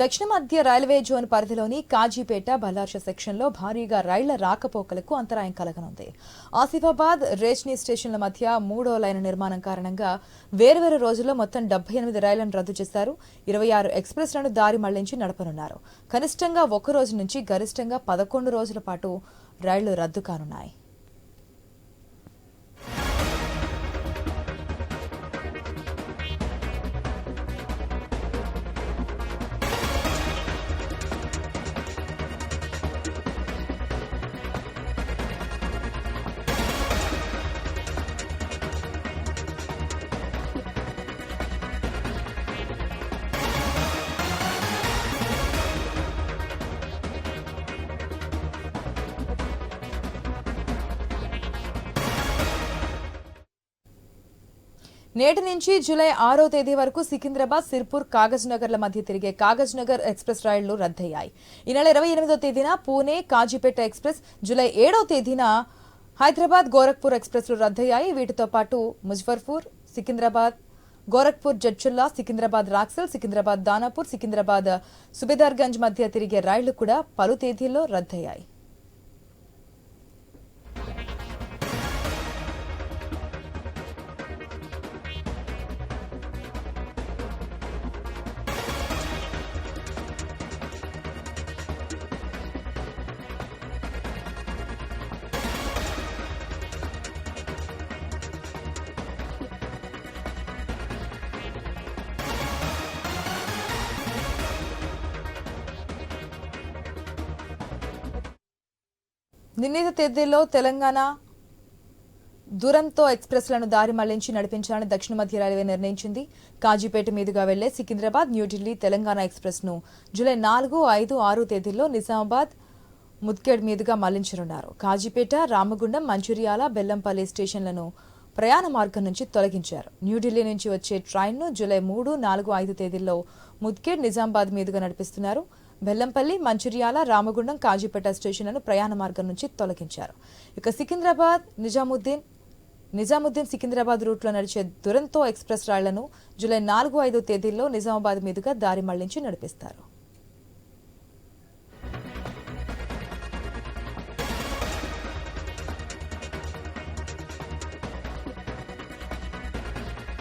దక్షిణ మధ్య railway zone పరిధిలోని కాజీపేట బల్లార్ష సెక్షన్లో భారీగా రైళ్ళ రాకపోకలకు అంతరాయం కలగనుంది. ఆసిఫాబాద్ రేజ్నీ స్టేషన్ల మధ్య మూడో లైన్ నిర్మాణం కారణంగా వేర్వేరు రోజుల్లో మొత్తం డెబ్బై ఎనిమిది రైళ్ళను రద్దు చేశారు. ఇరవై ఆరు ఎక్స్ప్రెస్లను దారి మళ్ళించి నడపనున్నారు. కనిష్టంగా ఒక్క రోజు నుంచి గరిష్టంగా పదకొండు రోజుల పాటు రైళ్ళు రద్దు కానున్నాయి. నేటి నుంచి జూలై ఆరో తేదీ వరకు సికింద్రాబాద్ సిర్పూర్ కాగజ్ నగర్ల మధ్య తిరిగే కాగజ్ నగర్ ఎక్స్ప్రెస్ రైళ్ళు రద్దయ్యాయి. ఈ నెల ఇరవై ఎనిమిదో తేదీన పూణే కాజీపేట ఎక్స్ప్రెస్ జూలై ఏడో తేదీన హైదరాబాద్ గోరఖ్పూర్ ఎక్స్ప్రెస్లు రద్దయ్యాయి. వీటితో పాటు ముజఫర్పూర్ సికింద్రాబాద్ గోరఖ్పూర్ జడ్చుల్లా సికింద్రాబాద్ రాక్సల్ సికింద్రాబాద్ దానాపూర్ సికింద్రాబాద్ సుబేదార్గంజ్ మధ్య తిరిగే రైళ్ళు కూడా పలు తేదీల్లో రద్దయ్యాయి. నిర్ణీత తేదీల్లో తెలంగాణ దురంతో ఎక్స్ప్రెస్లను దారి మళ్ళించి నడిపించాలని దక్షిణ మధ్య రైల్వే నిర్ణయించింది. కాజీపేట మీదుగా వెళ్ళే సికింద్రాబాద్ న్యూఢిల్లీ తెలంగాణ ఎక్స్ప్రెస్ను జూలై నాలుగు ఐదు ఆరు తేదీల్లో నిజామాబాద్ ముద్కేడ్ మీదుగా మళ్ళించనున్నారు. కాజీపేట రామగుండం మంచిర్యాల బెల్లంపల్లి స్టేషన్లను ప్రయాణ మార్గం నుంచి తొలగించారు. న్యూఢిల్లీ నుంచి వచ్చే ట్రైన్ను జూలై మూడు నాలుగు ఐదు తేదీల్లో ముద్కేడ్ నిజామాబాద్ మీదుగా నడిపిస్తున్నారు. బెల్లంపల్లి మంచిర్యాల రామగుండం కాజీపేట స్టేషన్లను ప్రయాణ మార్గం నుంచి తొలగించారు. ఇక సికింద్రాబాద్ నిజాముద్దీన్ నిజాముద్దీన్ సికింద్రాబాద్ రూట్లో నడిచే దురంతో ఎక్స్ప్రెస్ రైళ్ళను జూలై నాలుగు ఐదు తేదీల్లో నిజామాబాద్ మీదుగా దారి మళ్ళించి నడిపిస్తారు.